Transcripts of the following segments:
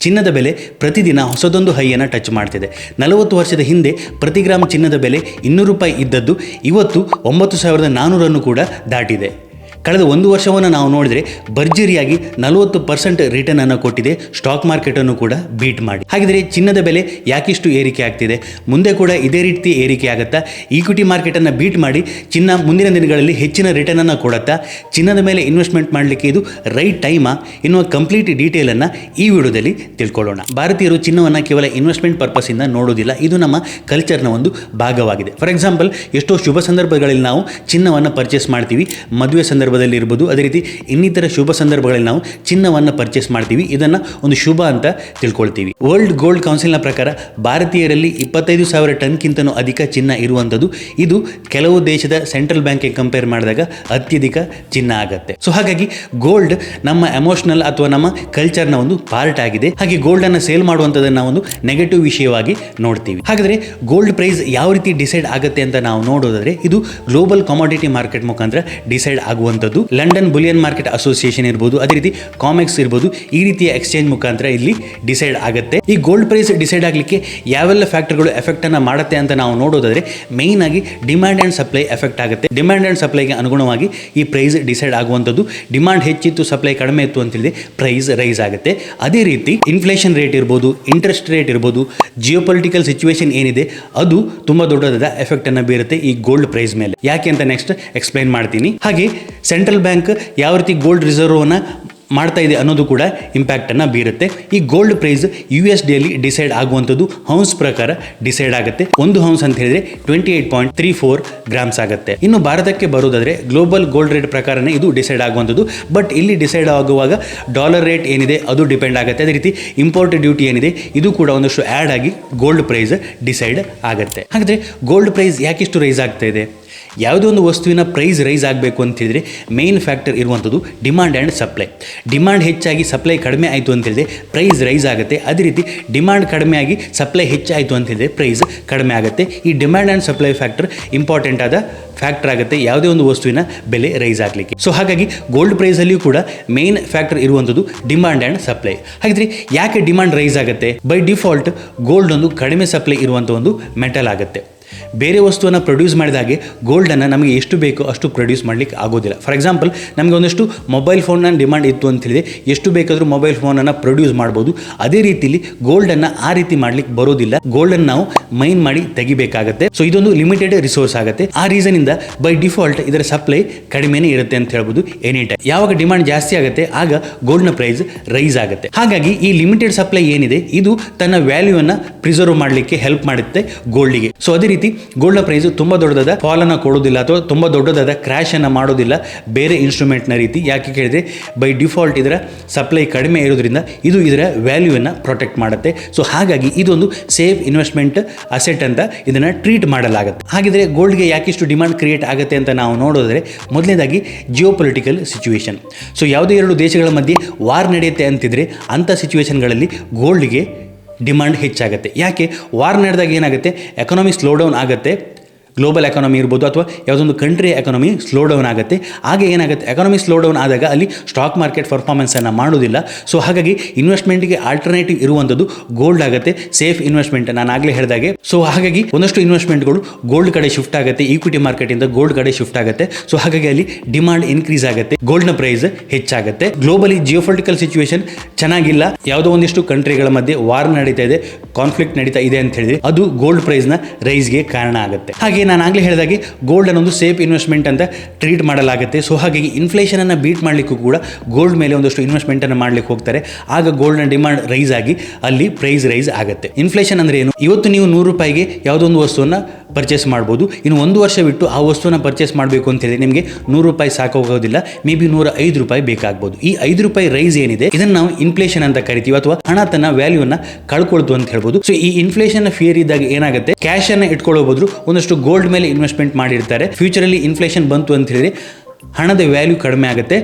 ಚಿನ್ನದ ಬೆಲೆ ಪ್ರತಿದಿನ ಹೊಸದೊಂದು ಹೈಯನ್ನು ಟಚ್ ಮಾಡ್ತಿದೆ. ನಲವತ್ತು ವರ್ಷದ ಹಿಂದೆ ಪ್ರತಿ ಗ್ರಾಮ್ ಚಿನ್ನದ ಬೆಲೆ ಇನ್ನೂರು ರೂಪಾಯಿ ಇದ್ದದ್ದು ಇವತ್ತು ಒಂಬತ್ತು ಸಾವಿರದ ನಾನ್ನೂರನ್ನು ಕೂಡ ದಾಟಿದೆ. ಕಳೆದ ಒಂದು ವರ್ಷವನ್ನು ನಾವು ನೋಡಿದರೆ ಭರ್ಜರಿಯಾಗಿ ನಲವತ್ತು ಪರ್ಸೆಂಟ್ ರಿಟರ್ನ್ ಅನ್ನು ಕೊಟ್ಟಿದೆ. ಸ್ಟಾಕ್ ಮಾರ್ಕೆಟ್ ಅನ್ನು ಕೂಡ ಬೀಟ್ ಮಾಡಿ. ಹಾಗಿದ್ರೆ ಚಿನ್ನದ ಬೆಲೆ ಯಾಕಿಷ್ಟು ಏರಿಕೆ ಆಗ್ತಿದೆ? ಮುಂದೆ ಕೂಡ ಇದೇ ರೀತಿ ಏರಿಕೆ ಆಗುತ್ತಾ? ಈಕ್ವಿಟಿ ಮಾರ್ಕೆಟನ್ನು ಬೀಟ್ ಮಾಡಿ ಚಿನ್ನ ಮುಂದಿನ ದಿನಗಳಲ್ಲಿ ಹೆಚ್ಚಿನ ರಿಟರ್ನ್ ಅನ್ನು ಕೊಡುತ್ತಾ? ಚಿನ್ನದ ಮೇಲೆ ಇನ್ವೆಸ್ಟ್ಮೆಂಟ್ ಮಾಡಲಿಕ್ಕೆ ಇದು ರೈಟ್ ಟೈಮಾ ಎನ್ನುವ ಕಂಪ್ಲೀಟ್ ಡೀಟೇಲ್ ಅನ್ನು ಈ ವಿಡಿಯೋದಲ್ಲಿ ತಿಳ್ಕೊಳ್ಳೋಣ. ಭಾರತೀಯರು ಚಿನ್ನವನ್ನು ಕೇವಲ ಇನ್ವೆಸ್ಟ್ಮೆಂಟ್ ಪರ್ಪಸ್ ಇಂದ ನೋಡೋದಿಲ್ಲ ಇದು ನಮ್ಮ ಕಲ್ಚರ್ನ ಒಂದು ಭಾಗವಾಗಿದೆ. ಫಾರ್ ಎಕ್ಸಾಂಪಲ್ ಎಷ್ಟೋ ಶುಭ ಸಂದರ್ಭಗಳಲ್ಲಿ ನಾವು ಚಿನ್ನವನ್ನು ಪರ್ಚೇಸ್ ಮಾಡ್ತೀವಿ. ಮದುವೆ ಸಂದರ್ಭದಲ್ಲಿ ಇರ್ಬೋದು. ಅದೇ ರೀತಿ ಇನ್ನಿತರ ಶುಭ ಸಂದರ್ಭಗಳಲ್ಲಿ ನಾವು ಚಿನ್ನವನ್ನು ಪರ್ಚೇಸ್ ಮಾಡ್ತೀವಿ. ಇದನ್ನು ಒಂದು ಶುಭ ಅಂತ ತಿಳ್ಕೊಳ್ತೀವಿ. ವರ್ಲ್ಡ್ ಗೋಲ್ಡ್ ಕೌನ್ಸಿಲ್ನ ಪ್ರಕಾರ ಭಾರತೀಯರಲ್ಲಿ ಇಪ್ಪತ್ತೈದು ಸಾವಿರ ಟನ್ಗಿಂತನೂ ಅಧಿಕ ಚಿನ್ನ ಇರುವಂಥದ್ದು. ಇದು ಕೆಲವು ದೇಶದ ಸೆಂಟ್ರಲ್ ಬ್ಯಾಂಕ್ಗೆ ಕಂಪೇರ್ ಮಾಡಿದಾಗ ಅತ್ಯಧಿಕ ಚಿನ್ನ ಆಗುತ್ತೆ. ಸೊ ಹಾಗಾಗಿ ಗೋಲ್ಡ್ ನಮ್ಮ ಎಮೋಷನಲ್ ಅಥವಾ ನಮ್ಮ ಕಲ್ಚರ್ನ ಒಂದು ಪಾರ್ಟ್ ಆಗಿದೆ. ಹಾಗೆ ಗೋಲ್ಡ್ ಅನ್ನು ಸೇಲ್ ಮಾಡುವಂಥದ್ದನ್ನು ಒಂದು ನೆಗೆಟಿವ್ ವಿಷಯವಾಗಿ ನೋಡ್ತೀವಿ. ಹಾಗಾದ್ರೆ ಗೋಲ್ಡ್ ಪ್ರೈಸ್ ಯಾವ ರೀತಿ ಡಿಸೈಡ್ ಆಗುತ್ತೆ ಅಂತ ನಾವು ನೋಡೋದಾದರೆ, ಇದು ಗ್ಲೋಬಲ್ ಕಮಾಡಿಟಿ ಮಾರ್ಕೆಟ್ ಮುಖಾಂತರ ಡಿಸೈಡ್ ಆಗುವಂಥದ್ದು ಲಂಡನ್ ಬುಲಿಯನ್ ಮಾರ್ಕೆಟ್ ಅಸೋಸಿಯೇಷನ್ ಇರ್ಬೋದು, ಅದೇ ರೀತಿ ಕಾಮೆಕ್ಸ್ ಇರ್ಬೋದು, ಈ ರೀತಿಯ ಎಕ್ಸ್ಚೇಂಜ್ ಮುಖಾಂತರ ಇಲ್ಲಿ ಡಿಸೈಡ್ ಆಗುತ್ತೆ. ಈ ಗೋಲ್ಡ್ ಪ್ರೈಸ್ ಡಿಸೈಡ್ ಆಗಲಿಕ್ಕೆ ಯಾವೆಲ್ಲ ಫ್ಯಾಕ್ಟರ್ಗಳು ಎಫೆಕ್ಟನ್ನು ಮಾಡುತ್ತೆ ಅಂತ ನಾವು ನೋಡೋದಾದರೆ ಮೇಯ್ನ್ ಆಗಿ ಡಿಮ್ಯಾಂಡ್ ಆ್ಯಂಡ್ ಸಪ್ಲೈ ಎಫೆಕ್ಟ್ ಆಗುತ್ತೆ. ಡಿಮ್ಯಾಂಡ್ ಆ್ಯಂಡ್ ಸಪ್ಲೈಗೆ ಅನುಗುಣವಾಗಿ ಈ ಪ್ರೈಸ್ ಡಿಸೈಡ್ ಆಗುವಂಥದ್ದು. ಡಿಮ್ಯಾಂಡ್ ಹೆಚ್ಚಿತ್ತು, ಸಪ್ಲೈ ಕಡಿಮೆ ಇತ್ತು ಅಂತ ಹೇಳಿದ್ರೆ ಪ್ರೈಸ್ ರೈಸ್ ಆಗುತ್ತೆ. ಅದೇ ರೀತಿ ಇನ್ಫ್ಲೇಷನ್ ರೇಟ್ ಇರ್ಬೋದು, ಇಂಟ್ರೆಸ್ಟ್ ರೇಟ್ ಇರ್ಬೋದು, ಜಿಯೋಪೊಲಿಟಿಕಲ್ ಸಿಚುವೇಶನ್ ಏನಿದೆ, ಅದು ತುಂಬ ದೊಡ್ಡದಾದ ಎಫೆಕ್ಟನ್ನು ಬೀರುತ್ತೆ ಈ ಗೋಲ್ಡ್ ಪ್ರೈಸ್ ಮೇಲೆ. ಯಾಕೆ ಅಂತ ನೆಕ್ಸ್ಟ್ ಎಕ್ಸ್ಪ್ಲೈನ್ ಮಾಡ್ತೀನಿ. ಹಾಗೆ ಸೆಂಟ್ರಲ್ ಬ್ಯಾಂಕ್ ಯಾವ ರೀತಿ ಗೋಲ್ಡ್ ರಿಸರ್ವನ್ನು ಮಾಡ್ತಾ ಇದೆ ಅನ್ನೋದು ಕೂಡ ಇಂಪ್ಯಾಕ್ಟನ್ನು ಬೀರುತ್ತೆ. ಈ ಗೋಲ್ಡ್ ಪ್ರೈಸ್ ಯು ಎಸ್ ಡಿಯಲ್ಲಿ ಡಿಸೈಡ್ ಆಗುವಂಥದ್ದು ಹೌನ್ಸ್ ಪ್ರಕಾರ ಡಿಸೈಡ್ ಆಗುತ್ತೆ. ಒಂದು ಹೌನ್ಸ್ ಅಂತ ಹೇಳಿದ್ರೆ twenty eight point three four grams ಆಗುತ್ತೆ. ಇನ್ನು ಭಾರತಕ್ಕೆ ಬರೋದಾದರೆ ಗ್ಲೋಬಲ್ ಗೋಲ್ಡ್ ರೇಟ್ ಪ್ರಕಾರನೇ ಇದು ಡಿಸೈಡ್ ಆಗುವಂಥದ್ದು. ಬಟ್ ಇಲ್ಲಿ ಡಿಸೈಡ್ ಆಗುವಾಗ ಡಾಲರ್ ರೇಟ್ ಏನಿದೆ ಅದು ಡಿಪೆಂಡ್ ಆಗುತ್ತೆ. ಅದೇ ರೀತಿ ಇಂಪೋರ್ಟ್ ಡ್ಯೂಟಿ ಏನಿದೆ ಇದು ಕೂಡ ಒಂದಷ್ಟು ಆ್ಯಡ್ ಆಗಿ ಗೋಲ್ಡ್ ಪ್ರೈಸ್ ಡಿಸೈಡ್ ಆಗುತ್ತೆ. ಹಾಗಾದರೆ ಗೋಲ್ಡ್ ಪ್ರೈಸ್ ಯಾಕಿಷ್ಟು ರೈಸ್ ಆಗ್ತಾ ಇದೆ? ಯಾವುದೋ ಒಂದು ವಸ್ತುವಿನ ಪ್ರೈಸ್ ರೈಸ್ ಆಗಬೇಕು ಅಂತ ಹೇಳಿದರೆ ಮೇನ್ ಫ್ಯಾಕ್ಟರ್ ಇರುವಂಥದ್ದು ಡಿಮಾಂಡ್ ಆ್ಯಂಡ್ ಸಪ್ಲೈ ಡಿಮಾಂಡ್ ಹೆಚ್ಚಾಗಿ ಸಪ್ಲೈ ಕಡಿಮೆ ಆಯಿತು ಅಂತ ಹೇಳಿದ್ರೆ ಪ್ರೈಸ್ ರೈಸ್ ಆಗುತ್ತೆ. ಅದೇ ರೀತಿ ಡಿಮಾಂಡ್ ಕಡಿಮೆ ಆಗಿ ಸಪ್ಲೈ ಹೆಚ್ಚಾಯಿತು ಅಂತ ಹೇಳಿದ್ರೆ ಪ್ರೈಸ್ ಕಡಿಮೆ ಆಗುತ್ತೆ. ಈ demand and supply factor important ಆದ ಫ್ಯಾಕ್ಟರ್ ಆಗುತ್ತೆ. ಯಾವುದೇ ಒಂದು ವಸ್ತುವಿನ ಬೆಲೆ ರೈಸ್ ಆಗಲಿಕ್ಕೆ. ಸೊ ಹಾಗಾಗಿ ಗೋಲ್ಡ್ ಪ್ರೈಸಲ್ಲಿಯೂ ಕೂಡ ಮೇನ್ ಫ್ಯಾಕ್ಟರ್ ಇರುವಂಥದ್ದು ಡಿಮಾಂಡ್ ಆ್ಯಂಡ್ ಸಪ್ಲೈ ಹಾಗಿದ್ರೆ ಯಾಕೆ ಡಿಮಾಂಡ್ ರೈಸ್ ಆಗುತ್ತೆ? ಬೈ ಡಿಫಾಲ್ಟ್ ಗೋಲ್ಡ್ ಒಂದು ಕಡಿಮೆ ಸಪ್ಲೈ ಇರುವಂಥ ಒಂದು ಮೆಟಲ್ ಆಗುತ್ತೆ. ಬೇರೆ ವಸ್ತುವನ್ನು ಪ್ರೊಡ್ಯೂಸ್ ಮಾಡಿದಾಗೆ ಗೋಲ್ಡನ್ನು ನಮಗೆ ಎಷ್ಟು ಬೇಕೋ ಅಷ್ಟು ಪ್ರೊಡ್ಯೂಸ್ ಮಾಡಲಿಕ್ಕೆ ಆಗೋದಿಲ್ಲ. ಫಾರ್ ಎಕ್ಸಾಂಪಲ್ ನಮಗೆ ಒಂದಷ್ಟು ಮೊಬೈಲ್ ಫೋನ್ನ ಡಿಮಾಂಡ್ ಇತ್ತು ಅಂತ ಹೇಳಿದೆ ಎಷ್ಟು ಬೇಕಾದರೂ ಮೊಬೈಲ್ ಫೋನನ್ನು ಪ್ರೊಡ್ಯೂಸ್ ಮಾಡ್ಬೋದು. ಅದೇ ರೀತಿಲಿ ಗೋಲ್ಡನ್ನು ಆ ರೀತಿ ಮಾಡ್ಲಿಕ್ಕೆ ಬರೋದಿಲ್ಲ. ಗೋಲ್ಡನ್ನು ನಾವು ಮೈನ್ ಮಾಡಿ ತೆಗಿಬೇಕಾಗತ್ತೆ. ಸೊ ಇದೊಂದು ಲಿಮಿಟೆಡ್ ರಿಸೋರ್ಸ್ ಆಗುತ್ತೆ. ಆ ರೀಸನಿಂದ ಬೈ ಡಿಫಾಲ್ಟ್ ಇದರ ಸಪ್ಲೈ ಕಡಿಮೆನೇ ಇರುತ್ತೆ ಅಂತ ಹೇಳ್ಬೋದು ಎನಿ ಟೈಮ್ ಯಾವಾಗ ಡಿಮಾಂಡ್ ಜಾಸ್ತಿ ಆಗುತ್ತೆ, ಆಗ ಗೋಲ್ಡ್ನ ಪ್ರೈಸ್ ರೈಸ್ ಆಗುತ್ತೆ. ಹಾಗಾಗಿ ಈ ಲಿಮಿಟೆಡ್ ಸಪ್ಲೈ ಏನಿದೆ, ಇದು ತನ್ನ ವ್ಯಾಲ್ಯೂವನ್ನು ಪ್ರಿಸರ್ವ್ ಮಾಡಲಿಕ್ಕೆ ಹೆಲ್ಪ್ ಮಾಡುತ್ತೆ ಗೋಲ್ಡಿಗೆ ಸೊ ಅದೇ ರೀತಿ ಗೋಲ್ಡ್ನ ಪ್ರೈಸ್ ತುಂಬ ದೊಡ್ಡದಾದ ಫಾಲ್ ಅನ್ನು ಕೊಡೋದಿಲ್ಲ ಅಥವಾ ತುಂಬ ದೊಡ್ಡದಾದ ಕ್ರ್ಯಾಶ್ ಅನ್ನು ಮಾಡೋದಿಲ್ಲ ಬೇರೆ ಇನ್ಸ್ಟ್ರೂಮೆಂಟ್ನ ರೀತಿ. ಯಾಕೆ ಕೇಳಿದ್ರೆ ಬೈ ಡಿಫಾಲ್ಟ್ ಇದರ ಸಪ್ಲೈ ಕಡಿಮೆ ಇರೋದ್ರಿಂದ ಇದು ಇದರ ವ್ಯಾಲ್ಯೂವನ್ನು ಪ್ರೊಟೆಕ್ಟ್ ಮಾಡುತ್ತೆ. ಸೊ ಹಾಗಾಗಿ ಇದೊಂದು ಸೇಫ್ ಇನ್ವೆಸ್ಟ್ಮೆಂಟ್ ಅಸೆಟ್ ಅಂತ ಇದನ್ನು ಟ್ರೀಟ್ ಮಾಡಲಾಗುತ್ತೆ. ಹಾಗಿದ್ರೆ ಗೋಲ್ಡ್ಗೆ ಯಾಕಿಷ್ಟು ಡಿಮಾಂಡ್ ಕ್ರಿಯೇಟ್ ಆಗುತ್ತೆ ಅಂತ ನಾವು ನೋಡೋದ್ರೆ ಮೊದಲನೇದಾಗಿ ಜಿಯೋ ಪೊಲಿಟಿಕಲ್ ಸಿಚುವೇಶನ್ ಸೊ ಯಾವುದೇ ಎರಡು ದೇಶಗಳ ಮಧ್ಯೆ ವಾರ್ ನಡೆಯುತ್ತೆ ಅಂತಿದ್ರೆ, ಅಂಥ ಸಿಚುವೇಶನ್ಗಳಲ್ಲಿ ಗೋಲ್ಡ್ಗೆ ಡಿಮಾಂಡ್ ಹೆಚ್ಚಾಗುತ್ತೆ. ಯಾಕೆ? ವಾರ್ ನಡೆದಾಗ ಏನಾಗುತ್ತೆ? ಎಕನಾಮಿ ಸ್ಲೋ ಡೌನ್ ಆಗುತ್ತೆ. ಗ್ಲೋಬಲ್ ಎಕಾನಮಿ ಇರ್ಬೋದು ಅಥವಾ ಯಾವುದೊಂದು ಕಂಟ್ರಿ ಎಕಾನಮಿ ಸ್ಲೋ ಡೌನ್ ಆಗುತ್ತೆ. ಹಾಗೆ ಏನಾಗುತ್ತೆ? ಎಕಾನಮಿ ಸ್ಲೋ ಡೌನ್ ಆದಾಗ ಅಲ್ಲಿ ಸ್ಟಾಕ್ ಮಾರ್ಕೆಟ್ ಪರ್ಫಾರ್ಮೆನ್ಸನ್ನು ಮಾಡೋದಿಲ್ಲ ಸೊ ಹಾಗಾಗಿ ಇನ್ವೆಸ್ಟ್ಮೆಂಟ್ಗೆ ಆಲ್ಟರ್ನೇಟಿವ್ ಇರುವಂಥದ್ದು ಗೋಲ್ಡ್ ಆಗುತ್ತೆ. ಸೇಫ್ ಇನ್ವೆಸ್ಟ್ಮೆಂಟ್ ನಾನು ಆಗಲೇ ಹೇಳಿದಾಗೆ ಸೊ ಹಾಗಾಗಿ ಒಂದಷ್ಟು ಇನ್ವೆಸ್ಟ್ಮೆಂಟ್ಗಳು ಗೋಲ್ಡ್ ಕಡೆ ಶಿಫ್ಟ್ ಆಗುತ್ತೆ. ಈಕ್ವಿಟಿ ಮಾರ್ಕೆಟಿಂದ ಗೋಲ್ಡ್ ಕಡೆ ಶಿಫ್ಟ್ ಆಗುತ್ತೆ. ಸೊ ಹಾಗಾಗಿ ಅಲ್ಲಿ ಡಿಮಾಂಡ್ ಇನ್ಕ್ರೀಸ್ ಆಗುತ್ತೆ. ಗೋಲ್ಡ್ನ ಪ್ರೈಸ್ ಹೆಚ್ಚಾಗುತ್ತೆ. ಗ್ಲೋಬಲಿ ಜಿಯೋಪೊಲಿಟಿಕಲ್ ಸಿಚುವೇಶನ್ ಚೆನ್ನಾಗಿಲ್ಲ. ಯಾವುದೋ ಒಂದಿಷ್ಟು ಕಂಟ್ರಿಗಳ ಮಧ್ಯೆ ವಾರ್ ನಡೀತಾ ಇದೆ ಕಾನ್ಫ್ಲಿಕ್ಟ್ ನಡೀತಾ ಇದೆ ಅಂತ ಹೇಳಿದ್ರೆ ಅದು ಗೋಲ್ಡ್ ಪ್ರೈಸ್ನ ರೈಸ್ಗೆ ಕಾರಣ ಆಗುತ್ತೆ. ಹಾಗೆ ನಾನು ಆಗಲೇ ಹೇಳಿದಾಗೆ ಗೋಲ್ಡ್ ಅನ್ನೊಂದು ಸೇಫ್ ಇನ್ವೆಸ್ಟ್ಮೆಂಟ್ ಅಂತ ಟ್ರೀಟ್ ಮಾಡಲಾಗುತ್ತೆ. ಸೊ ಹಾಗಾಗಿ ಇನ್ಫ್ಲೇಷನನ್ನು ಬೀಟ್ ಮಾಡಲಿಕ್ಕೂ ಕೂಡ ಗೋಲ್ಡ್ ಮೇಲೆ ಒಂದಷ್ಟು ಇನ್ವೆಸ್ಟ್ಮೆಂಟನ್ನು ಮಾಡಲಿಕ್ಕೆ ಹೋಗ್ತಾರೆ. ಆಗ ಗೋಲ್ಡ್ನ ಡಿಮಾಂಡ್ ರೈಸ್ ಆಗಿ ಅಲ್ಲಿ ಪ್ರೈಸ್ ರೈಸ್ ಆಗುತ್ತೆ. ಇನ್ಫ್ಲೇಷನ್ ಅಂದರೆ ಏನು? ಇವತ್ತು ನೀವು ನೂರು ರೂಪಾಯಿಗೆ ಯಾವುದೋ ಒಂದು ವಸ್ತುವನ್ನು ಪರ್ಚೇಸ್ ಮಾಡ್ಬೋದು. ಇನ್ನು ಒಂದು ವರ್ಷ ಬಿಟ್ಟು ಆ ವಸ್ತುವನ್ನು ಪರ್ಚೇಸ್ ಮಾಡಬೇಕು ಅಂತ ಹೇಳಿ ನಿಮಗೆ ನೂರು ರೂಪಾಯಿ ಸಾಕಾಗೋದಿಲ್ಲ ಮೇ ಬಿ ನೂರ ಐದು ರೂಪಾಯಿ ಬೇಕಾಗ್ಬೋದು. ಈ ಐದು ರೂಪಾಯಿ ರೈಸ್ ಏನಿದೆ, ಇದನ್ನು ನಾವು ಇನ್ಫ್ಲೇಷನ್ ಅಂತ ಕರಿತೀವಿ ಅಥವಾ ಹಣ ತನ್ನ ವ್ಯಾಲ್ಯೂನ ಕಳ್ಕೊಳ್ತು ಅಂತ ಹೇಳ್ಬೋದು. ಸೊ ಈ ಇನ್ಫ್ಲೇಷನ್ ಫಿಯರ್ ಇದ್ದಾಗ ಏನಾಗುತ್ತೆ? ಕ್ಯಾಶ್ ಅನ್ನ ಇಟ್ಕೊಳ್ಳೋ ಬದಲು ಒಂದಷ್ಟು ಗೋಲ್ಡ್ ಮೇಲೆ ಇನ್ವೆಸ್ಟ್ಮೆಂಟ್ ಮಾಡಿರ್ತಾರೆ. ಫ್ಯೂಚರಲ್ಲಿ ಇನ್ಫ್ಲೇಷನ್ ಬಂತು ಅಂತ ಹೇಳಿದ್ರೆ ಹಣದ ವ್ಯಾಲ್ಯೂ ಕಡಿಮೆ ಆಗುತ್ತೆ.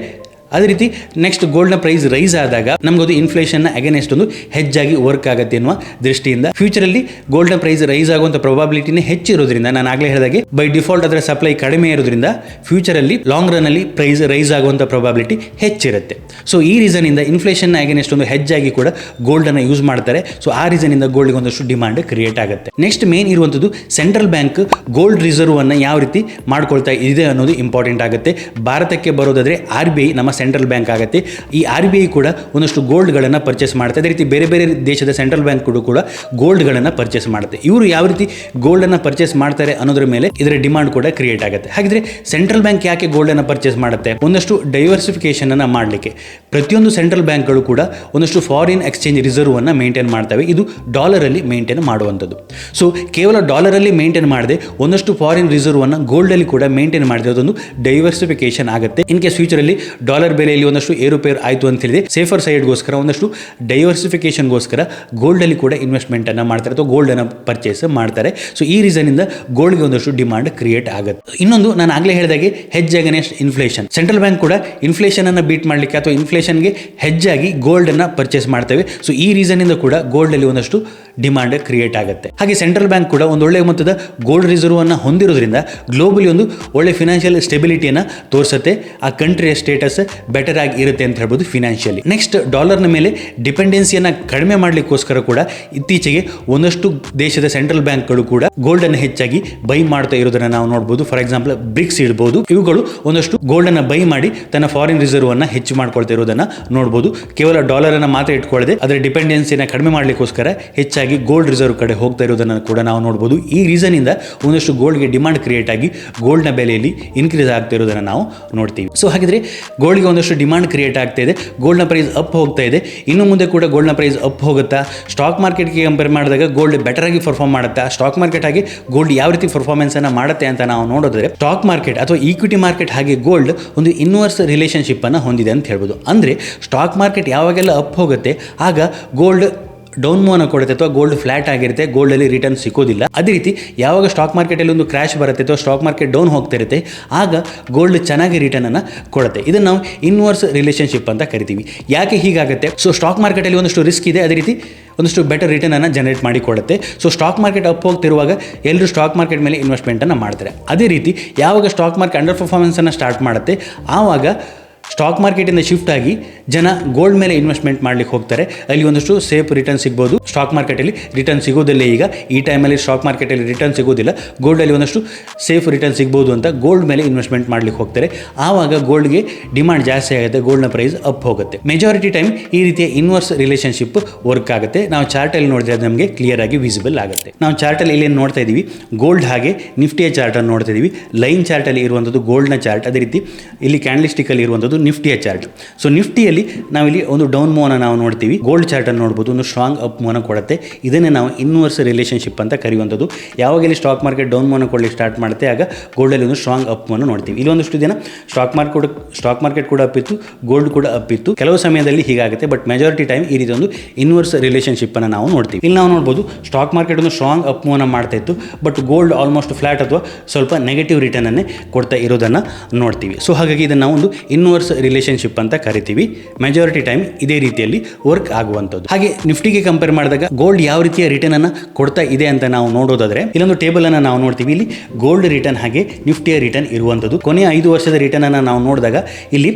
ಅದೇ ರೀತಿ ನೆಕ್ಸ್ಟ್ ಗೋಲ್ಡ್ನ ಪ್ರೈಸ್ ರೈಸ್ ಆದಾಗ ನಮಗದು ಇನ್ಫ್ಲೇಷನ್ನ ಅಗೇನೆಸ್ಟ್ ಒಂದು ಹೆಚ್ಚಾಗಿ ವರ್ಕ್ ಆಗುತ್ತೆ ಅನ್ನುವ ದೃಷ್ಟಿಯಿಂದ ಫ್ಯೂಚರಲ್ಲಿ ಗೋಲ್ಡ್ನ ಪ್ರೈಸ್ ರೈಸ್ ಆಗುವಂಥ ಪ್ರಾಬಿಲಿಟಿನೇ ಹೆಚ್ಚಿರೋದ್ರಿಂದ ನಾನು ಆಗಲೇ ಹೇಳಿದಾಗೆ ಬೈ ಡಿಫಾಲ್ಟ್ ಅದರ ಸಪ್ಲೈ ಕಡಿಮೆ ಇರೋದ್ರಿಂದ ಫ್ಯೂಚರಲ್ಲಿ ಲಾಂಗ್ ರನ್ನಲ್ಲಿ ಪ್ರೈಸ್ ರೈಸ್ ಆಗುವಂಥ ಪ್ರಾಬಿಲಿಟಿ ಹೆಚ್ಚಿರುತ್ತೆ ಸೊ ಈ ರೀಸನಿಂದ ಇನ್ಫ್ಲೇಷನ್ ಅಗೇನೆಸ್ಟ್ ಒಂದು ಹೆಚ್ಚಾಗಿ ಕೂಡ ಗೋಲ್ಡನ್ನು ಯೂಸ್ ಮಾಡ್ತಾರೆ. ಸೊ ಆ ರೀಸನಿಂದ ಗೋಲ್ಡ್ಗೆ ಒಂದಷ್ಟು ಡಿಮಾಂಡ್ ಕ್ರಿಯೇಟ್ ಆಗುತ್ತೆ. ನೆಕ್ಸ್ಟ್ ಮೇನ್ ಇರುವಂಥದ್ದು ಸೆಂಟ್ರಲ್ ಬ್ಯಾಂಕ್ ಗೋಲ್ಡ್ ರಿಸರ್ವ್ ಅನ್ನು ಯಾವ ರೀತಿ ಮಾಡ್ಕೊಳ್ತಾ ಇದೆ ಅನ್ನೋದು ಇಂಪಾರ್ಟೆಂಟ್ ಆಗುತ್ತೆ. ಭಾರತಕ್ಕೆ ಬರೋದಾದ್ರೆ ಆರ್ ಬಿ ಐ ನಮ್ಮ ಸೆಂಟ್ರಲ್ ಬ್ಯಾಂಕ್ ಆಗುತ್ತೆ ಈ ಆರ್ ಬಿ ಐ ಕೂಡ ಒಂದಷ್ಟು ಗೋಲ್ಡ್ಗಳನ್ನು ಪರ್ಚೇಸ್ ಮಾಡುತ್ತೆ. ಅದೇ ರೀತಿ ಬೇರೆ ಬೇರೆ ದೇಶದ ಸೆಂಟ್ರಲ್ ಬ್ಯಾಂಕ್ ಕೂಡ ಗೋಲ್ಡ್ಗಳನ್ನು ಪರ್ಚೇಸ್ ಮಾಡುತ್ತೆ. ಇವರು ಯಾವ ರೀತಿ ಗೋಲ್ಡನ್ನು ಪರ್ಚೇಸ್ ಮಾಡ್ತಾರೆ ಅನ್ನೋದ್ರ ಮೇಲೆ ಇದರ ಡಿಮಾಂಡ್ ಕೂಡ ಕ್ರಿಯೇಟ್ ಆಗುತ್ತೆ. ಹಾಗಿದ್ರೆ ಸೆಂಟ್ರಲ್ ಬ್ಯಾಂಕ್ ಯಾಕೆ ಗೋಲ್ಡನ್ನು ಪರ್ಚೇಸ್ ಮಾಡುತ್ತೆ? ಒಂದಷ್ಟು ಡೈವರ್ಸಿಫಿಕೇಶನ್ ಅನ್ನು ಮಾಡಲಿಕ್ಕೆ. ಪ್ರತಿಯೊಂದು ಸೆಂಟ್ರಲ್ ಬ್ಯಾಂಕ್ಗಳು ಕೂಡ ಒಂದಷ್ಟು ಫಾರಿನ್ ಎಕ್ಸ್ಚೇಂಜ್ ರಿಸರ್ವ್ ಅನ್ನು ಮೇಂಟೈನ್ ಮಾಡ್ತವೆ. ಇದು ಡಾಲರಲ್ಲಿ ಮೇಂಟೈನ್ ಮಾಡುವಂಥದ್ದು. ಸೊ ಕೇವಲ ಡಾಲರಲ್ಲಿ ಮೇಂಟೈನ್ ಮಾಡದೆ ಒಂದಷ್ಟು ಫಾರಿನ್ ರಿಸರ್ವ್ ಅನ್ನು ಗೋಲ್ಡಲ್ಲಿ ಕೂಡ ಮೇಂಟೈನ್ ಮಾಡಿದ್ರೆ ಅದೊಂದು ಡೈವರ್ಸಿಫಿಕೇಶನ್ ಆಗುತ್ತೆ. ಇನ್ ಕೇಸ್ ಫ್ಯೂಚರಲ್ಲಿ ಡಾಲರ್ ಬೆಲೆಯಲ್ಲಿ ಒಂದಷ್ಟು ಏರುಪೇರು ಆಯಿತು ಅಂತ ಹೇಳಿದೆ. ಸೇಫರ್ ಸೈಡ್ಗೋಸ್ಕರ ಒಂದಷ್ಟು ಡೈವರ್ಸಿಫಿಕೇಶನ್ಗೋಸ್ಕರ ಗೋಲ್ಡಲ್ಲಿ ಕೂಡ ಇನ್ವೆಸ್ಟ್ಮೆಂಟನ್ನು ಮಾಡ್ತಾರೆ ಅಥವಾ ಗೋಲ್ಡ್ ಅನ್ನು ಪರ್ಚೇಸ್ ಮಾಡ್ತಾರೆ. ಸೊ ಈ ರೀಸನಿಂದ ಗೋಲ್ಡ್ಗೆ ಒಂದಷ್ಟು ಡಿಮಾಂಡ್ ಕ್ರಿಯೇಟ್ ಆಗುತ್ತೆ. ಇನ್ನೊಂದು ನಾನು ಆಗಲೇ ಹೇಳಿದಾಗೆ hedge against inflation central bank ಕೂಡ ಇನ್ಫ್ಲೇಷನ್ ಅನ್ನು ಬೀಟ್ ಮಾಡಲಿಕ್ಕೆ ಅಥವಾ ಇನ್ಫ್ಲೇಷನ್ಗೆ ಹೆಜ್ಜಾಗಿ ಗೋಲ್ಡ್ ಅನ್ನ ಪರ್ಚೇಸ್ ಮಾಡ್ತೇವೆ. ಸೊ ಈ ರೀಸನಿಂದ ಕೂಡ ಗೋಲ್ಡಲ್ಲಿ ಒಂದಷ್ಟು ಡಿಮಾಂಡ್ ಕ್ರಿಯೇಟ್ ಆಗುತ್ತೆ. ಹಾಗೆ ಸೆಂಟ್ರಲ್ ಬ್ಯಾಂಕ್ ಕೂಡ ಒಂದು ಒಳ್ಳೆಯ ಮೊತ್ತದ ಗೋಲ್ಡ್ ರಿಸರ್ವ್ ಅನ್ನು ಹೊಂದಿರೋದ್ರಿಂದ ಗ್ಲೋಬಲಿ ಒಂದು ಒಳ್ಳೆ ಫಿನಾನ್ಷಿಯಲ್ ಸ್ಟೆಬಿಲಿಟಿಯನ್ನು ತೋರಿಸುತ್ತೆ. ಆ ಕಂಟ್ರಿಯ ಸ್ಟೇಟಸ್ ಬೆಟರ್ ಆಗಿ ಇರುತ್ತೆ ಅಂತ ಹೇಳ್ಬೋದು ಫಿನಾನ್ಷಿಯಲಿ ನೆಕ್ಸ್ಟ್ ಡಾಲರ್ನ ಮೇಲೆ ಡಿಪೆಂಡೆನ್ಸಿಯನ್ನು ಕಡಿಮೆ ಮಾಡಲಿಕ್ಕೋಸ್ಕರ ಕೂಡ ಇತ್ತೀಚೆಗೆ ಒಂದಷ್ಟು ದೇಶದ ಸೆಂಟ್ರಲ್ ಬ್ಯಾಂಕ್ಗಳು ಕೂಡ ಗೋಲ್ಡ್ ಅನ್ನು ಹೆಚ್ಚಾಗಿ ಬೈ ಮಾಡ್ತಾ ಇರೋದನ್ನ ನಾವು ನೋಡಬಹುದು ಫಾರ್ ಎಕ್ಸಾಂಪಲ್ ಬ್ರಿಕ್ಸ್ ಇಡ್ಬೋದು ಇವುಗಳು ಒಂದಷ್ಟು ಗೋಲ್ಡ್ ಅನ್ನು ಬೈ ಮಾಡಿ ತನ್ನ ಫಾರಿನ್ ರಿಸರ್ವ್ ಅನ್ನ ಹೆಚ್ಚು ಮಾಡ್ಕೊಳ್ತಾ ಇರೋದನ್ನ ನೋಡಬಹುದು ಕೇವಲ ಡಾಲರ್ ಅನ್ನು ಮಾತ್ರ ಇಟ್ಕೊಳ್ಳದೆ ಅದರ ಡಿಪೆಂಡೆನ್ಸಿನ ಕಡಿಮೆ ಮಾಡಲಿಕ್ಕೋಸ್ಕರ ಹೆಚ್ಚಾಗಿ ಗೋಲ್ಡ್ ರಿಸರ್ವ್ ಕಡೆ ಹೋಗ್ತಾ ಇರೋದನ್ನು ಕೂಡ ನಾವು ನೋಡಬಹುದು ಈ ರೀಸನಿಂದ ಒಂದಷ್ಟು ಗೋಲ್ಡ್ಗೆ ಡಿಮಾಂಡ್ ಕ್ರಿಯೇಟ್ ಆಗಿ ಗೋಲ್ಡ್ನ ಬೆಲೆಯಲ್ಲಿ ಇನ್ಕ್ರೀಸ್ ಆಗ್ತಾ ಇರೋದನ್ನು ನಾವು ನೋಡ್ತೀವಿ. ಸೊ ಹಾಗಿದ್ರೆ ಗೋಲ್ಡ್ಗೆ ಒಂದಷ್ಟು ಡಿಮಾಂಡ್ ಕ್ರಿಯೇಟ್ ಆಗ್ತಾ ಇದೆ. ಗೋಲ್ಡ್ನ ಪ್ರೈಸ್ ಅಪ್ ಹೋಗ್ತಾ ಇದೆ. ಇನ್ನು ಮುಂದೆ ಕೂಡ ಗೋಲ್ಡ್ನ ಪ್ರೈಸ್ ಅಪ್ ಹೋಗುತ್ತಾ? ಸ್ಟಾಕ್ ಮಾರ್ಕೆಟ್ಗೆ ಕಂಪೇರ್ ಮಾಡಿದಾಗ ಗೋಲ್ಡ್ ಬೆಟರ್ ಆಗಿ ಪರ್ಫಾರ್ಮ್ ಮಾಡುತ್ತಾ? ಸ್ಟಾಕ್ ಮಾರ್ಕೆಟ್ ಆಗಿ ಗೋಲ್ಡ್ ಯಾವ ರೀತಿ ಪರ್ಫಾರ್ಮೆನ್ಸ್ ಅನ್ನು ಮಾಡುತ್ತೆ ಅಂತ ನಾವು ನೋಡಿದ್ರೆ ಸ್ಟಾಕ್ ಮಾರ್ಕೆಟ್ ಅಥವಾ ಈಕ್ವಿಟಿ ಮಾರ್ಕೆಟ್ ಹಾಗೆ ಗೋಲ್ಡ್ ಒಂದು ಇನ್ವರ್ಸ್ ರಿಲೇಷನ್ಶಿಪ್ ಅನ್ನು ಹೊಂದಿದೆ ಅಂತ ಹೇಳ್ಬೋದು. ಅಂದ್ರೆ ಸ್ಟಾಕ್ ಮಾರ್ಕೆಟ್ ಯಾವಾಗೆಲ್ಲ ಅಪ್ ಹೋಗುತ್ತೆ, ಆಗ ಗೋಲ್ಡ್ ಡೌನ್ ಮೂವನ ಕೊಡುತ್ತೆ ಅಥವಾ ಗೋಲ್ಡ್ ಫ್ಲಾಟ್ ಆಗಿರುತ್ತೆ ಗೋಲ್ಡಲ್ಲಿ ರಿಟರ್ನ್ ಸಿಗೋದಿಲ್ಲ ಅದೇ ರೀತಿ ಯಾವಾಗ ಸ್ಟಾಕ್ ಮಾರ್ಕೆಟಲ್ಲಿ ಒಂದು ಕ್ರ್ಯಾಶ್ ಬರುತ್ತೆ ಅಥವಾ ಸ್ಟಾಕ್ ಮಾರ್ಕೆಟ್ ಡೌನ್ ಹೋಗ್ತಾ ಇರುತ್ತೆ, ಆಗ ಗೋಲ್ಡ್ ಚೆನ್ನಾಗಿ ರಿಟರ್ನ್ ಅನ್ನು ಕೊಡುತ್ತೆ. ಇದನ್ನು ನಾವು ಇನ್ವರ್ಸ್ ರಿಲೇಷನ್ಶಿಪ್ ಅಂತ ಕರಿತೀವಿ. ಯಾಕೆ ಹೀಗಾಗುತ್ತೆ? ಸೊ ಸ್ಟಾಕ್ ಮಾರ್ಕೆಟಲ್ಲಿ ಒಂದಷ್ಟು ರಿಸ್ಕ್ ಇದೆ, ಅದೇ ರೀತಿ ಒಂದಷ್ಟು ಬೆಟರ್ ರಿಟರ್ನ್ ಅನ್ನು ಜನರೇಟ್ ಮಾಡಿಕೊಡುತ್ತೆ ಸೊ ಸ್ಟಾಕ್ ಮಾರ್ಕೆಟ್ ಅಪ್ ಹೋಗ್ತಿರುವಾಗ ಎಲ್ಲರೂ ಸ್ಟಾಕ್ ಮಾರ್ಕೆಟ್ ಮೇಲೆ ಇನ್ವೆಸ್ಟ್ಮೆಂಟನ್ನು ಮಾಡ್ತಾರೆ. ಅದೇ ರೀತಿ ಯಾವಾಗ ಸ್ಟಾಕ್ ಮಾರ್ಕೆಟ್ ಅಂಡರ್ ಪರ್ಫಾರ್ಮೆನ್ಸನ್ನು ಸ್ಟಾರ್ಟ್ ಮಾಡುತ್ತೆ, ಆವಾಗ ಸ್ಟಾಕ್ ಮಾರ್ಕೆಟಿಂದ ಶಿಫ್ಟ್ ಆಗಿ ಜನ ಗೋಲ್ಡ್ ಮೇಲೆ ಇನ್ವೆಸ್ಟ್ಮೆಂಟ್ ಮಾಡ್ಲಿಕ್ಕೆ ಹೋಗ್ತಾರೆ. ಅಲ್ಲಿ ಒಂದಷ್ಟು ಸೇಫ್ ರಿಟರ್ನ್ ಸಿಗ್ಬೋದು. ಸ್ಟಾಕ್ ಮಾರ್ಕೆಟಲ್ಲಿ ರಿಟರ್ನ್ ಸಿಗೋದಿಲ್ಲ ಈಗ. ಈ ಟೈಮಲ್ಲಿ ಸ್ಟಾಕ್ ಮಾರ್ಕೆಟಲ್ಲಿ ರಿಟರ್ನ್ ಸಿಗೋದಿಲ್ಲ. ಗೋಲ್ಡಲ್ಲಿ ಒಂದಷ್ಟು ಸೇಫ್ ರಿಟರ್ನ್ ಸಿಗ್ಬೋದು ಅಂತ ಗೋಲ್ಡ್ ಮೇಲೆ ಇನ್ವೆಸ್ಟ್ಮೆಂಟ್ ಮಾಡ್ಲಿಕ್ಕೆ ಹೋಗ್ತಾರೆ. ಆವಾಗ ಗೋಲ್ಡ್ಗೆ ಡಿಮಾಂಡ್ ಜಾಸ್ತಿ ಆಗುತ್ತೆ. ಗೋಲ್ಡ್ನ ಪ್ರೈಸ್ ಅಪ್ ಹೋಗುತ್ತೆ. ಮೆಜಾರಿಟಿ ಟೈಮ್ ಈ ರೀತಿಯ ಇನ್ವರ್ಸ್ ರಿಲೇಷನ್ಶಿಪ್ ವರ್ಕ್ ಆಗುತ್ತೆ. ನಾವು ಚಾರ್ಟಲ್ಲಿ ನೋಡಿದ್ರೆ ನಮಗೆ ಕ್ಲಿಯರ್ ಆಗಿ ವಿಸಿಬಲ್ ಆಗುತ್ತೆ. ನಾವು ಚಾರ್ಟಲ್ಲಿ ಇಲ್ಲಿ ನೋಡ್ತಾ ಇದ್ದೀವಿ? ಗೋಲ್ಡ್ ಹಾಗೆ ನಿಫ್ಟಿಯ ಚಾರ್ಟನ್ನು ನೋಡ್ತಾ ಇದ್ದೀವಿ. ಲೈನ್ ಚಾರ್ಟಲ್ಲಿ ಇರುವಂಥದ್ದು ಗೋಲ್ಡ್ನ ಚಾರ್ಟ್. ಅದೇ ರೀತಿ ಇಲ್ಲಿ ಕ್ಯಾಂಡಲ್ಸ್ಟಿಕ್ಕಲ್ಲಿ ಇರುವಂಥದ್ದು ನಿಫ್ಟಿಯ ಚಾರ್ಟ್. ಸೊ ನಿಫ್ಟಿಯಲ್ಲಿ ನಾವಿಲ್ಲಿ ಒಂದು ಡೌನ್ ಮೂವನ್ನ ನಾವು ನೋಡ್ತೀವಿ. ಗೋಲ್ಡ್ ಚಾರ್ಟನ್ನು ನೋಡ್ಬೋದು. ಒಂದು ಸ್ಟ್ರಾಂಗ್ ಅಪ್ ಮೋನ ಕೊಡುತ್ತೆ. ಇದನ್ನೇ ನಾವು ಇನ್ವರ್ಸ್ ರಿಲೇಷನ್ಶಿಪ್ ಅಂತ ಕರೆಯುವಂಥದ್ದು. ಯಾವಾಗ ಸ್ಟಾಕ್ ಮಾರ್ಕೆಟ್ ಡೌನ್ ಮೋನ ಕೊಡಲಿಕ್ಕೆ ಸ್ಟಾರ್ಟ್ ಮಾಡುತ್ತೆ, ಆಗ ಗೋಲ್ಡಲ್ಲಿ ಒಂದು ಸ್ಟ್ರಾಂಗ್ ಅಪ್ ಮೋನ ನೋಡ್ತೀವಿ. ಇಲ್ಲಿ ಒಂದಷ್ಟು ದಿನ ಸ್ಟಾಕ್ ಮಾರ್ಕೆಟ್ ಸ್ಟಾಕ್ ಮಾರ್ಕೆಟ್ ಕೂಡ ಅಪ್ಪಿತ್ತು ಗೋಲ್ಡ್ ಕೂಡ ಅಪ್ಪಿತ್ತು ಕೆಲವು ಸಮಯದಲ್ಲಿ ಹೀಗಾಗುತ್ತೆ ಬಟ್ ಮೆಜಾರಿಟಿ ಟೈಮ್ ಈ ರೀತಿ ಒಂದು ಇನ್ವರ್ಸ್ ರಿಲೇಷನ್ಶಿಪ್ ಅನ್ನು ನಾವು ನೋಡ್ತೀವಿ. ಇಲ್ಲಿ ನಾವು ನೋಡ್ಬೋದು ಸ್ಟಾಕ್ ಮಾರ್ಕೆಟ್ ಒಂದು ಸ್ಟ್ರಾಂಗ್ ಅಪ್ ಮೂವನ್ನ ಮಾಡ್ತಾ ಇತ್ತು ಬಟ್ ಗೋಲ್ಡ್ ಆಲ್ಮೋಸ್ಟ್ ಫ್ಲಾಟ್ ಅಥವಾ ಸ್ವಲ್ಪ ನೆಗೆಟಿವ್ ರಿಟರ್ನ್ ಅನ್ನೇ ಕೊಡ್ತಾ ಇರೋದನ್ನು ನೋಡ್ತೀವಿ. ಸೊ ಹಾಗಾಗಿ ಇದನ್ನು ನಾವು ಒಂದು ಇನ್ವರ್ಸ್ ರಿಲೇಶನ್ಶಿಪ್ ಅಂತ ಕರಿತೀವಿ. ಮೆಜಾರಿಟಿ ಟೈಮ್ ಇದೇ ರೀತಿಯಲ್ಲಿ ವರ್ಕ್ ಆಗುವಂಥದ್ದು. ಹಾಗೆ ನಿಫ್ಟಿಗೆ ಕಂಪೇರ್ ಮಾಡಿದಾಗ ಗೋಲ್ಡ್ ಯಾವ ರೀತಿಯ ರಿಟರ್ನ್ ಅನ್ನು ಕೊಡ್ತಾ ಇದೆ ಅಂತ ನಾವು ನೋಡೋದಾದ್ರೆ, ಇಲ್ಲೊಂದು ಟೇಬಲ್ ಅನ್ನು ನಾವು ನೋಡ್ತೀವಿ. ಇಲ್ಲಿ ಗೋಲ್ಡ್ ರಿಟರ್ನ್ ಹಾಗೆ ನಿಫ್ಟಿಯ ರಿಟರ್ನ್ ಇರುವಂಥದ್ದು. ಕೊನೆಯ ಐದು ವರ್ಷದ ರಿಟರ್ನ್ ಅನ್ನು ನಾವು ನೋಡಿದಾಗ ಇಲ್ಲಿ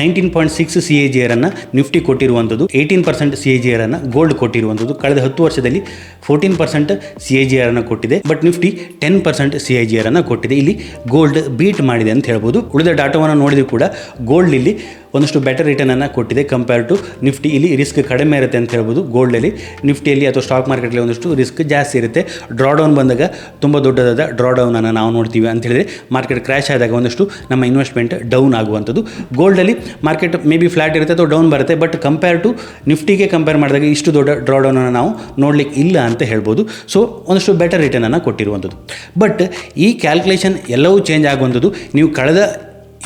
nineteen point six C A G R ಅನ್ನು ನಿಫ್ಟಿ ಕೊಟ್ಟಿರುವಂಥದ್ದು. Eighteen percent C A G R ಅನ್ನು ಗೋಲ್ಡ್ ಕೊಟ್ಟಿರುವಂಥದ್ದು. ಕಳೆದ ಹತ್ತು ವರ್ಷದಲ್ಲಿ fourteen percent C A G R ಅನ್ನು ಕೊಟ್ಟಿದೆ. But Nifty ten percent C A G R ಅನ್ನು ಕೊಟ್ಟಿದೆ. ಇಲ್ಲಿ ಗೋಲ್ಡ್ ಬೀಟ್ ಮಾಡಿದೆ ಅಂತ ಹೇಳ್ಬೋದು. ಉಳಿದ ಡಾಟಾವನ್ನು ನೋಡಿದ್ರು ಕೂಡ ಗೋಲ್ಡ್ ಇಲ್ಲಿ ಒಂದಷ್ಟು ಬೆಟರ್ ರಿಟರ್ನ್ ಅನ್ನು ಕೊಟ್ಟಿದೆ ಕಂಪೇರ್ ಟು ನಿಫ್ಟಿ ಇಲ್ಲಿ ರಿಸ್ಕ್ ಕಡಿಮೆ ಇರುತ್ತೆ ಅಂತ ಹೇಳ್ಬೋದು ಗೋಲ್ಡಲ್ಲಿ ನಿಫ್ಟಿಯಲ್ಲಿ ಅಥವಾ ಸ್ಟಾಕ್ ಮಾರ್ಕೆಟಲ್ಲಿ ಒಂದಷ್ಟು ರಿಸ್ಕ್ ಜಾಸ್ತಿ ಇರುತ್ತೆ. ಡ್ರಾ ಡೌನ್ ಬಂದಾಗ ತುಂಬ ದೊಡ್ಡದಾದ ಡ್ರಾ ಅನ್ನು ನಾವು ನೋಡ್ತೀವಿ ಅಂತ ಹೇಳಿದರೆ ಮಾರ್ಕೆಟ್ ಕ್ರ್ಯಾಶ್ ಆದಾಗ ಒಂದಷ್ಟು ನಮ್ಮ ಇನ್ವೆಸ್ಟ್ಮೆಂಟ್ ಡೌನ್ ಆಗುವಂಥದ್ದು. ಗೋಲ್ಡಲ್ಲಿ ಮಾರ್ಕೆಟ್ ಮೇ ಬಿ ಫ್ಲಾಟ್ ಇರುತ್ತೆ ಅಥವಾ ಡೌನ್ ಬರುತ್ತೆ ಬಟ್ ಕಂಪೇರ್ ಟು ನಿಫ್ಟಿಗೆ ಕಂಪೇರ್ ಮಾಡಿದಾಗ ಇಷ್ಟು ದೊಡ್ಡ ಡ್ರಾ ಅನ್ನು ನಾವು ನೋಡ್ಲಿಕ್ಕೆ ಇಲ್ಲ ಅಂತ ಹೇಳ್ಬೋದು. ಸೊ ಒಂದಷ್ಟು ಬೆಟರ್ ರಿಟರ್ನ್ ಅನ್ನು ಕೊಟ್ಟಿರುವಂಥದ್ದು. ಬಟ್ ಈ ಕ್ಯಾಲ್ಕುಲೇಷನ್ ಎಲ್ಲವೂ ಚೇಂಜ್ ಆಗುವಂಥದ್ದು. ನೀವು ಕಳೆದ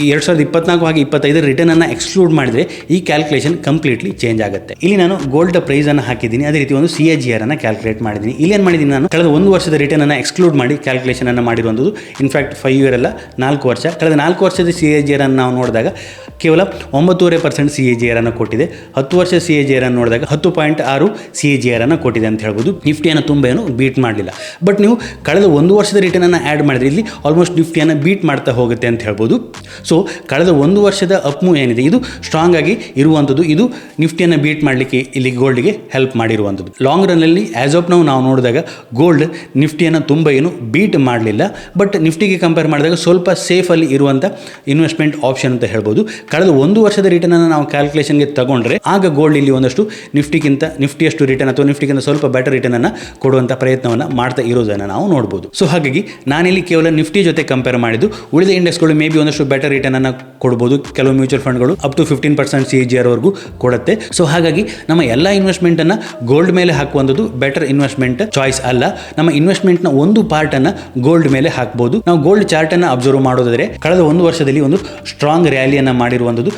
ಎರಡು ಸಾವಿರದ ಇಪ್ಪತ್ನಾಲ್ಕು ಹಾಗೆ ಇಪ್ಪತ್ತೈದು ರಿಟರ್ನ್ ಅನ್ನು ಎಕ್ಸ್ಕ್ಲೂಡ್ ಮಾಡಿದರೆ ಈ ಕ್ಯಾಲ್ಕುಲೇಷನ್ ಕಂಪ್ಲೀಟ್ಲಿ ಚೇಂಜ್ ಆಗುತ್ತೆ. ಇಲ್ಲಿ ನಾನು ಗೋಲ್ಡ್ ಪ್ರೈಸನ್ನು ಹಾಕಿದ್ದೀನಿ. ಅದೇ ರೀತಿ ಒಂದು ಸಿ ಎ ಜಿ ಆರ್ ಅನ್ನು ಕ್ಯಾಲ್ಕುಲೇಟ್ ಮಾಡಿದ್ದೀನಿ. ಇಲ್ಲಿ ಏನು ಮಾಡಿದ್ದೀನಿ ನಾನು? ಕಳೆದ ಒಂದು ವರ್ಷದ ರಿಟರ್ನನ್ನು ಎಕ್ಸ್ಕ್ಲೂಡ್ ಮಾಡಿ ಕ್ಯಾಲ್ಕುಲೇಷನ್ ಅನ್ನು ಮಾಡಿರುವಂಥದ್ದು. ಇನ್ಫ್ಯಾಕ್ಟ್ ಫೈವ್ ಇಯರ್ ಅಲ್ಲ, ನಾಲ್ಕು ವರ್ಷ. ಕಳೆದ ನಾಲ್ಕು ವರ್ಷದ ಸಿ ಎ ಜಿ ಆರ್ ಅನ್ನು ನಾವು ನೋಡಿದಾಗ ಕೇವಲ ಒಂಬತ್ತೂವರೆ percent C A G R ಅನ್ನು ಕೊಟ್ಟಿದೆ. ಹತ್ತು ವರ್ಷ ಸಿ ಎ ಜಿ ಆರ್ ಅನ್ನು ನೋಡಿದಾಗ ಹತ್ತು ಪಾಯಿಂಟ್ ಆರು ಸಿ ಎ ಜಿ ಆರ್ ಅನ್ನು ಕೊಟ್ಟಿದೆ ಅಂತ ಹೇಳ್ಬೋದು. ನಿಫ್ಟಿಯನ್ನು ತುಂಬ ಏನು ಬೀಟ್ ಮಾಡಲಿಲ್ಲ. ಬಟ್ ನೀವು ಕಳೆದ ಒಂದು ವರ್ಷದ ರಿಟರ್ನನ್ನು ಆ್ಯಡ್ ಮಾಡಿದ್ರೆ ಇಲ್ಲಿ ಆಲ್ಮೋಸ್ಟ್ ನಿಫ್ಟಿಯನ್ನು ಬೀಟ್ ಮಾಡ್ತಾ ಹೋಗುತ್ತೆ ಅಂತ ಹೇಳ್ಬೋದು. ಸೊ ಕಳೆದ ಒಂದು ವರ್ಷದ ಅಪ್ಮು ಏನಿದೆ? ಇದು ಸ್ಟ್ರಾಂಗ್ ಆಗಿ ಇರುವಂಥದ್ದು ಇದು ನಿಫ್ಟಿಯನ್ನು ಬೀಟ್ ಮಾಡಲಿಕ್ಕೆ ಇಲ್ಲಿ ಗೋಲ್ಡ್ಗೆ ಹೆಲ್ಪ್ ಮಾಡಿರುವಂಥದ್ದು ಲಾಂಗ್ ರನ್ನಲ್ಲಿ ಆ್ಯಸ್ ಆಫ್ ನಾವು ನಾವು ನೋಡಿದಾಗ ಗೋಲ್ಡ್ ನಿಫ್ಟಿಯನ್ನು ತುಂಬ ಏನು ಬೀಟ್ ಮಾಡಲಿಲ್ಲ. ಬಟ್ ನಿಫ್ಟಿಗೆ ಕಂಪೇರ್ ಮಾಡಿದಾಗ ಸ್ವಲ್ಪ ಸೇಫಲ್ಲಿ ಇರುವಂಥ ಇನ್ವೆಸ್ಟ್ಮೆಂಟ್ ಆಪ್ಷನ್ ಅಂತ ಹೇಳ್ಬೋದು. ಕಳೆದ ಒಂದು ವರ್ಷದ ರಿಟರ್ನನ್ನು ನಾವು ಕ್ಯಾಲ್ಕುಲೇಷನ್ಗೆ ತಗೊಂಡ್ರೆ ಆಗ ಗೋಲ್ಡ್ ಇಲ್ಲಿ ಒಂದಷ್ಟು ನಿಫ್ಟಿಗಿಂತ, ನಿಫ್ಟಿಯಷ್ಟು ರಿಟರ್ನ್ ಅಥವಾ ನಿಫ್ಟಿಗಿಂತ ಸ್ವಲ್ಪ ಬೆಟರ್ ರಿಟರ್ನನ್ನು ಕೊಡುವಂಥ ಪ್ರಯತ್ನವನ್ನು ಮಾಡ್ತಾ ಇರೋದನ್ನು ನಾವು ನೋಡ್ಬೋದು. ಸೊ ಹಾಗಾಗಿ ನಾನಿಲ್ಲಿ ಕೇವಲ ನಿಫ್ಟಿ ಜೊತೆ ಕಂಪೇರ್ ಮಾಡಿದ್ದು. ಉಳಿದ ಇಂಡೆಕ್ಸ್ಗಳು ಮೇ ಬಿ ಒಂದಷ್ಟು ಬೆಟರ್ ರಿಟರ್ನನ್ನು ಕೊಡ್ಬೋದು. ಕೆಲವು ಮ್ಯೂಚುವಲ್ ಫಂಡ್ಗಳು up to fifteen percent C G ಕೊಡುತ್ತೆ. ಸೊ ಹಾಗಾಗಿ ನಮ್ಮ ಎಲ್ಲ ಇನ್ವೆಸ್ಟ್ಮೆಂಟನ್ನು ಗೋಲ್ಡ್ ಮೇಲೆ ಹಾಕುವಂಥದ್ದು ಬೆಟರ್ ಇನ್ವೆಸ್ಟ್ಮೆಂಟ್ ಚಾಯ್ಸ್ ಅಲ್ಲ. ನಮ್ಮ ಇನ್ವೆಸ್ಟ್ಮೆಂಟ್ನ ಒಂದು ಪಾರ್ಟ್ ಪಾರ್ಟನ್ನು ಗೋಲ್ಡ್ ಮೇಲೆ ಹಾಕ್ಬೋದು. ನಾವು ಗೋಲ್ಡ್ ಚಾರ್ಟನ್ನು ಅಬ್ಸರ್ವ್ ಮಾಡೋದಾದರೆ, ಕಳೆದ ಒಂದು ವರ್ಷದಲ್ಲಿ ಒಂದು ಸ್ಟ್ರಾಂಗ್ ರ್ಯಾಲಿಯನ್ನು ಮಾಡಿರುವಂಥದ್ದು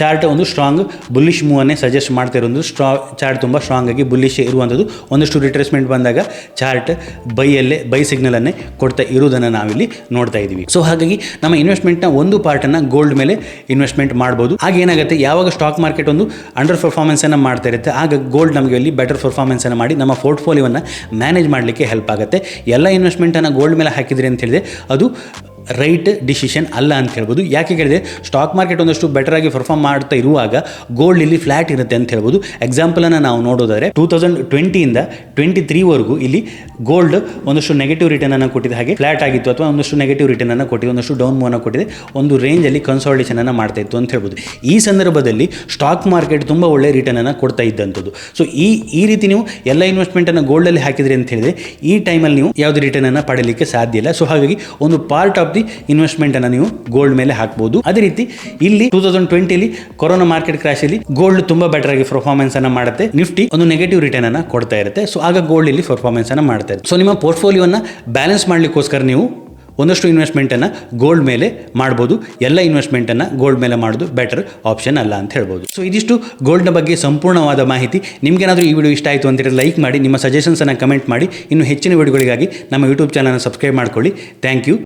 ಚಾರ್ಟ್ ಒಂದು ಸ್ಟ್ರಾಂಗ್, ಬುಲ್ಲಿಶ್ ಮೂವನ್ನೇ ಸಜೆಸ್ಟ್ ಮಾಡ್ತಾ ಇರೋದು ಸ್ಟ್ರಾ, ಚಾರ್ಟ್ ತುಂಬ ಸ್ಟ್ರಾಂಗ್ ಆಗಿ ಬುಲ್ಲಿಶ್ ಇರುವಂಥದ್ದು. ಒಂದಷ್ಟು ರಿಟ್ರೇಸ್ಮೆಂಟ್ ಬಂದಾಗ ಚಾರ್ಟ್ ಬೈಯಲ್ಲೇ, ಬೈ ಸಿಗ್ನಲನ್ನೇ ಕೊಡ್ತಾ ಇರುವುದನ್ನು ನಾವಿಲ್ಲಿ ನೋಡ್ತಾ ಇದ್ದೀವಿ. ಸೊ ಹಾಗಾಗಿ ನಮ್ಮ ಇನ್ವೆಸ್ಟ್ಮೆಂಟ್ನ ಒಂದು ಪಾರ್ಟನ್ನು ಗೋಲ್ಡ್ ಮೇಲೆ ಇನ್ವೆಸ್ಟ್ಮೆಂಟ್ ಮಾಡ್ಬೋದು. ಆಗ ಏನಾಗುತ್ತೆ? ಯಾವಾಗ ಸ್ಟಾಕ್ ಮಾರ್ಕೆಟ್ ಒಂದು ಅಂಡರ್ ಪರ್ಫಾರ್ಮೆನ್ಸನ್ನು ಮಾಡ್ತಾ ಇರುತ್ತೆ, ಆಗ ಗೋಲ್ಡ್ ನಮಗೆ ಅಲ್ಲಿ ಬೆಟರ್ ಪರ್ಫಾರ್ಮೆನ್ಸನ್ನು ಮಾಡಿ ನಮ್ಮ ಪೋರ್ಟ್ಫೋಲಿಯೋವನ್ನು ಮ್ಯಾನೇಜ್ ಮಾಡಲಿಕ್ಕೆ ಹೆಲ್ಪ್ ಆಗುತ್ತೆ. ಎಲ್ಲ ಇನ್ವೆಸ್ಟ್ಮೆಂಟನ್ನು ಗೋಲ್ಡ್ ಮೇಲೆ ಹಾಕಿದ್ರಿ ಅಂತ ಹೇಳಿದೆ ಅದು ರೈಟ್ ಡಿಸಿಷನ್ ಅಲ್ಲ ಅಂತ ಹೇಳ್ಬೋದು. ಯಾಕೆ ಕೇಳಿದೆ ಸ್ಟಾಕ್ ಮಾರ್ಕೆಟ್ ಒಂದಷ್ಟು ಬೆಟರ್ ಆಗಿ ಪರ್ಫಾರ್ಮ್ ಮಾಡ್ತಾ ಇರುವಾಗ ಗೋಲ್ಡ್ ಇಲ್ಲಿ ಫ್ಲಾಟ್ ಇರುತ್ತೆ ಅಂತ ಹೇಳ್ಬೋದು. ಎಕ್ಸಾಂಪಲನ್ನು ನಾವು ನೋಡೋದಾದ್ರೆ ಟೂ ತೌಸಂಡ್ ಟ್ವೆಂಟಿಯಿಂದ ಟ್ವೆಂಟಿ ತ್ರೀವರೆಗೂ ಇಲ್ಲಿ ಗೋಲ್ಡ್ ಒಂದಷ್ಟು ನೆಗೆಟಿವ್ ರಿಟರ್ನ್ ಅನ್ನು ಕೊಟ್ಟಿದೆ. ಹಾಗೆ ಫ್ಲಾಟ್ ಆಗಿತ್ತು ಅಥವಾ ಒಂದಷ್ಟು ನೆಗೆಟಿವ್ ರಿಟರ್ನ್ ಅನ್ನು ಕೊಟ್ಟಿದೆ, ಒಂದಷ್ಟು ಡೌನ್ ಮೂವ್ ಅನ್ನು ಕೊಟ್ಟಿದೆ, ಒಂದು ರೇಂಜಲ್ಲಿ ಕನ್ಸಾಲ್ಟೇಷನ್ ಅನ್ನು ಮಾಡ್ತಾ ಇತ್ತು ಅಂತ ಹೇಳ್ಬೋದು. ಈ ಸಂದರ್ಭದಲ್ಲಿ ಸ್ಟಾಕ್ ಮಾರ್ಕೆಟ್ ತುಂಬ ಒಳ್ಳೆ ರಿಟರ್ನ್ ಅನ್ನು ಕೊಡ್ತಾ ಇದ್ದಂಥದ್ದು. ಸೊ ಈ ಈ ರೀತಿ ನೀವು ಎಲ್ಲ ಇನ್ವೆಸ್ಟ್ಮೆಂಟನ್ನು ಗೋಲ್ಡಲ್ಲಿ ಹಾಕಿದ್ರಿ ಅಂತ ಹೇಳಿದ್ರೆ, ಈ ಟೈಮಲ್ಲಿ ನೀವು ಯಾವುದೇ ರಿಟರ್ನ್ ಅನ್ನು ಪಡೆಯಲಿಕ್ಕೆ ಸಾಧ್ಯ ಇಲ್ಲ. ಸೊ ಹಾಗಾಗಿ ಒಂದು ಪಾರ್ಟ್ ಆಫ್ ದಿ ಇನ್ವೆಸ್ಟ್ಮೆಂಟ್ ಅನ್ನು ನೀವು ಗೋಲ್ಡ್ ಮೇಲೆ ಹಾಕಬಹುದು ಅದೇ ರೀತಿ ಇಲ್ಲಿ ಟೂ ತೌಸಂಡ್ ಟ್ವೆಂಟಿಲಿ ಕೊರೋನಾ ಮಾರ್ಕೆಟ್ ಕ್ರಾಶ್ ಅಲ್ಲಿ ಗೋಲ್ಡ್ ತುಂಬಾ ಬೆಟರ್ ಆಗಿ ಪರ್ಫಾರ್ಮೆನ್ಸ್ ಅನ್ನ ಮಾಡುತ್ತೆ. ನಿಫ್ಟಿ ಒಂದು ನೆಗೆಟಿವ್ ರಿಟರ್ನ್ ಅನ್ನ ಕೊಡ್ತಾ ಇರುತ್ತೆ. ಸೊ ಆಗ ಗೋಲ್ಡ್ ಇಲ್ಲಿ ಪರ್ಫಾರ್ಮೆನ್ಸ್ ಅನ್ನ ಮಾಡ್ತಾ ಇರುತ್ತೆ. ಸೊ ನಿಮ್ಮ ಪೋರ್ಟ್ಫೋಲಿಯೋನ ಬ್ಯಾಲೆನ್ಸ್ ಮಾಡ್ಲಿಕ್ಕೋಸ್ಕರ ನೀವು ಒಂದಷ್ಟು ಇನ್ವೆಸ್ಟ್ಮೆಂಟ್ ಅನ್ನ ಗೋಲ್ಡ್ ಮೇಲೆ ಮಾಡಬಹುದು ಎಲ್ಲ ಇನ್ವೆಸ್ಟ್ಮೆಂಟನ್ನು ಗೋಲ್ಡ್ ಮೇಲೆ ಮಾಡೋದು ಬೆಟರ್ ಆಪ್ಷನ್ ಅಲ್ಲ ಅಂತ ಹೇಳ್ಬೋದು. ಸೊ ಇದಿಷ್ಟು ಗೋಲ್ಡ್ನ ಬಗ್ಗೆ ಸಂಪೂರ್ಣವಾದ ಮಾಹಿತಿ. ನಿಮಗೇನಾದರೂ ಈ ವಿಡಿಯೋ ಇಷ್ಟ ಆಯಿತು ಅಂತೇಳಿ ಲೈಕ್ ಮಾಡಿ, ನಿಮ್ಮ ಸಜೆಷನ್ಸನ್ನು ಕಮೆಂಟ್ ಮಾಡಿ. ಇನ್ನು ಹೆಚ್ಚಿನ ವಿಡಿಯೋಗಳಿಗಾಗಿ ನಮ್ಮ ಯೂಟ್ಯೂಬ್ ಚಾನಲ್ನ ಸಬ್ಸ್ಕ್ರೈಬ್ ಮಾಡ್ಕೊಳ್ಳಿ. Thank you